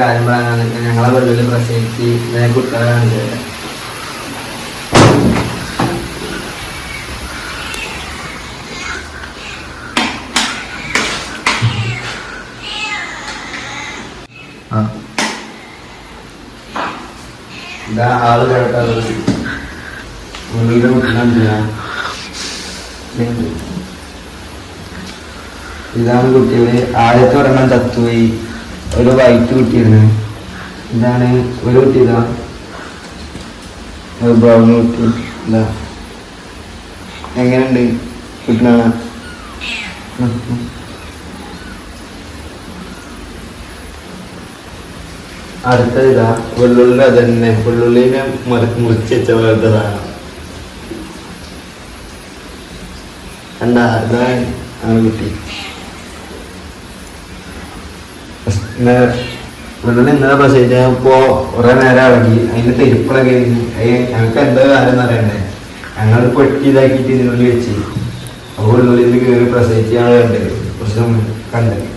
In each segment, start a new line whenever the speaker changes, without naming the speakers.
കാര്യം പറയാനാണ്. ഞങ്ങളെ വെള്ളിൽ പ്രസവിച്ച് കുട്ടികളാണ്. ഇതാ ആൾ കേട്ടത് കുട്ടിനാണ് ഞാൻ ഇതാണ് കുട്ടികൾ. ആദ്യത്തെ ഒരെണ്ണം ചത്തുപോയി. ഒരു വൈറ്റ് കുട്ടിയാണ് ഇതാണ് ഒരു കുട്ടി ഇതാ ഒരു ബ്രൗൺ കുട്ടി. ഇതാ. എങ്ങനെയുണ്ട്? കുട്ടിനാണ് അടുത്തത് ഇതാ. വെള്ളുള്ളി അതന്നെ. വെള്ളുള്ളിനെ മുറിച്ച് വെച്ച വേണ്ടതാണ് എന്താ ഇതാണ് കുട്ടി. വെള്ളുള്ളി ഇന്നലെ പ്രസവിച്ചപ്പോ കുറെ നേരം ഇളകി. അതിന്റെ തെരുപ്പിളൊക്കെ ഞങ്ങൾക്ക് എന്താ കാര്യം എന്നറിയണ്ടേ ഞങ്ങൾ പെട്ടി ഇതാക്കിയിട്ട് ഇതിനുള്ളിൽ വെച്ച്. അപ്പോൾ വെള്ളുള്ളിൽ കയറി പ്രസവിച്ച് ഞങ്ങൾ കണ്ടത്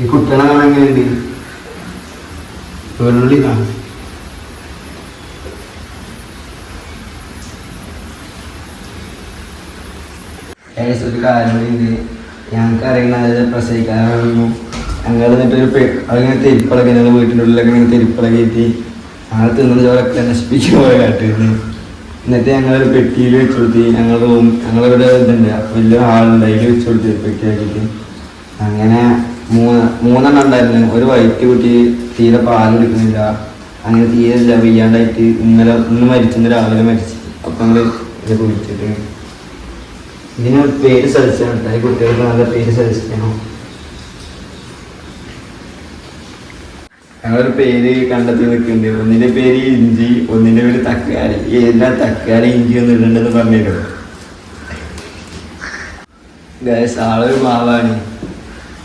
ഈ കുട്ടികളെ കാണാൻ എങ്ങനെയുണ്ട്? വെള്ളുള്ളി കാണാം ഒരു കാര്യമുണ്ട് ഞങ്ങൾക്ക് അറിയണത് പ്രസവിക്കാറായിരുന്നു ഞങ്ങൾ എന്നിട്ട് പെ അതിങ്ങനെ തെരിപ്പളൊക്കെ ഞങ്ങൾ വീട്ടിന്റെ ഉള്ളിലൊക്കെ ഇങ്ങനെ തെരുപ്പിളകിയിട്ട് ഞങ്ങൾ തിന്നത് ചോറൊക്കെ നശിപ്പിക്കാൻ പോയ കാട്ടിരുന്നു എന്നിട്ട് ഞങ്ങളൊരു പെട്ടിയിൽ വെച്ച് കൊടുത്തി. ഞങ്ങൾ റൂം ഞങ്ങളിവിടെ ഇതുണ്ട്. വലിയ ഹാളുണ്ട് അതിൽ വെച്ച് കൊടുത്തി പെട്ടിയാക്കിയിട്ട് അങ്ങനെ മൂന്ന് മൂന്നെണ്ണം ഉണ്ടായിരുന്നു. ഒരു വൈറ്റ് കുട്ടി തീരെ പാൽ കുടിക്കുന്നില്ല. അങ്ങനെ തീരെ ഇല്ല വയ്യാണ്ടായിട്ട് ഇന്നലെ ഇന്ന് മരിച്ചിന്ന് രാവിലെ മരിച്ചു. അപ്പം ഞങ്ങൾ ഇത് കുടിച്ചിട്ട് ഇതിന് പേര് സജസ്റ്റ് ചെയ്യണം ഈ കുട്ടികൾക്ക് നല്ല പേര് സജസ്റ്റ് ചെയ്യണം. ഞങ്ങളൊരു പേര് കണ്ടെത്തി നിൽക്കുന്നുണ്ട്. ഒന്നിന്റെ പേര് ഇഞ്ചി ഒന്നിന്റെ പേര് തക്കാളി. എല്ലാ തക്കാളി ഇഞ്ചി ഒന്നും ഇടണ്ടെന്ന് പറഞ്ഞല്ലോ ആളൊരു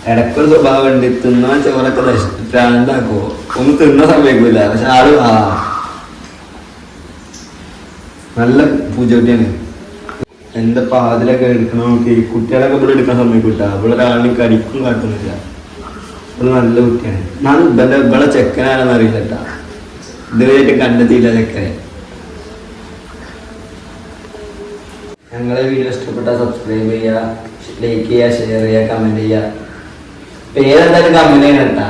ഇടക്കൊരു സ്വഭാവം സ്വഭാവമുണ്ട്. തിന്നാൻ ചോറൊക്കെ ഒന്നും ഒന്ന് തിന്ന സമയക്കില്ല പക്ഷെ ആൾ ആ. നല്ല പൂജോട്ടിയാണ് എന്റെ പാതിലൊക്കെ എടുക്കണം നോക്കി കുട്ടികളൊക്കെ ഇവിടെ എടുക്കാൻ സമയക്കൂട്ട ഇവിടെ ഒരാളിന് കടിക്കും കാട്ടുന്നില്ല ഇവിടെ നല്ല കുട്ടിയാണ്. ഞാൻ ഇവന്റെ ഇവിടെ ചെക്കനാണെന്ന് അറിയില്ല കേട്ടാ. ഇതുവരെയായിട്ട് കണ്ടെത്തിയില്ല ചെക്കനെ. ഞങ്ങളെ വീഡിയോ ഇഷ്ടപ്പെട്ടാൽ സബ്സ്ക്രൈബ് ചെയ്യുക ലൈക്ക് ചെയ്യുക ഷെയർ ചെയ്യുക കമന്റ് ചെയ്യുക പേരെന്തായാലും കമന്റ് ചെയ്യണം കേട്ടാ.